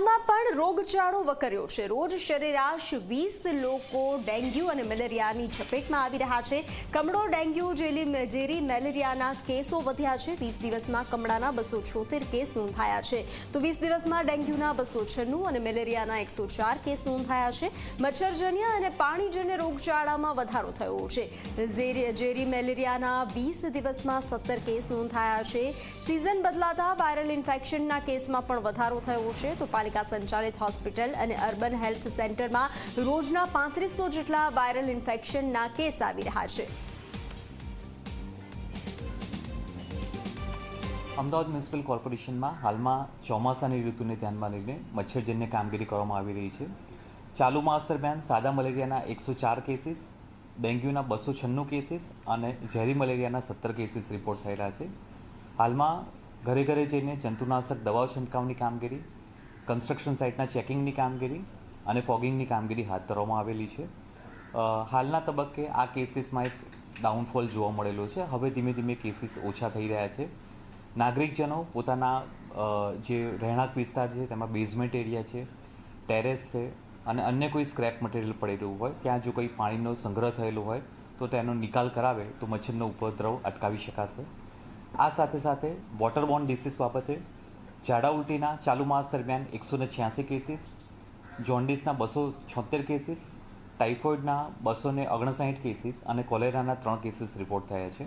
અમદાવાદમાં પણ રોગચાળો વકર્યો છે. રોજ સરેરાશ વીસ લોકો ડેન્ગ્યુ અને મેલેરિયાની ઝપેટમાં આવી રહ્યા છે. કમળો ડેન્ગ્યુ જેલી ઝેરી મેલેરિયાના કેસો વધ્યા છે. વીસ દિવસમાં કમળાના બસો છોતેર કેસ નોંધાયા છે. તો વીસ દિવસમાં ડેન્ગ્યુના બસો છન્નું અને મેલેરિયાના એકસો ચાર કેસ નોંધાયા છે. મચ્છરજન્ય અને પાણીજન્ય રોગચાળામાં વધારો થયો છે. જેરી મેલેરિયાના વીસ દિવસમાં સત્તર કેસ નોંધાયા છે. સિઝન બદલાતા વાયરલ ઇન્ફેક્શનના કેસમાં પણ વધારો થયો છે. તો પાલિકા સંચાલિત હોસ્પિટલ અને અર્બન હેલ્થ સેન્ટરમાં રોજના પાંત્રીસો જેટલા વાયરલ ઇન્ફેક્શનના કેસ આવી રહ્યા છે. અમદાવાદ મ્યુનિસિપલ કોર્પોરેશનમાં હાલમાં ચોમાસાની ઋતુને ધ્યાનમાં લઈને મચ્છરજન્ય કામગીરી કરવામાં આવી રહી છે. ચાલુ માસ દરમિયાન સાદા મલેરિયાના એકસો ચાર કેસીસ, ડેન્ગ્યુના બસો છન્નું કેસીસ અને ઝેરી મલેરિયાના સત્તર કેસીસ રિપોર્ટ થયેલા છે. હાલમાં ઘરે ઘરે જઈને જંતુનાશક દવાઓ છંટકાવની કામગીરી કન્સ્ટ્રક્શન સાઇટના ચેકિંગની કામગીરી અને ફોગિંગની કામગીરી હાથ ધરવામાં આવેલી છે. હાલના તબક્કે આ કેસીસમાં એક ડાઉનફોલ જોવા મળેલો છે. હવે ધીમે ધીમે કેસીસ ઓછા થઈ રહ્યા છે. નાગરિકજનો પોતાના જે રહેણાંક વિસ્તાર છે તેમાં બેઝમેન્ટ એરિયા છે ટેરેસ છે અને અન્ય કોઈ સ્ક્રેપ મટીરિયલ પડેલું હોય, ત્યાં જો કોઈ પાણીનો સંગ્રહ થયેલો હોય, તો તેનો નિકાલ કરાવે તો મચ્છરનો ઉપદ્રવ અટકાવી શકાશે. આ સાથે સાથે વોટર બોર્ન ડિસીઝ બાબતે ઝાડા ઉલટીના ચાલુ માસ દરમિયાન એકસો ને છ્યાસી કેસીસ, જોન્ડિસના બસો છોતેર કેસીસ, ટાઇફોઇડના બસો ને ઓગણસાઠ કેસીસ અને કોલેરાના ત્રણ કેસીસ રિપોર્ટ થયા છે.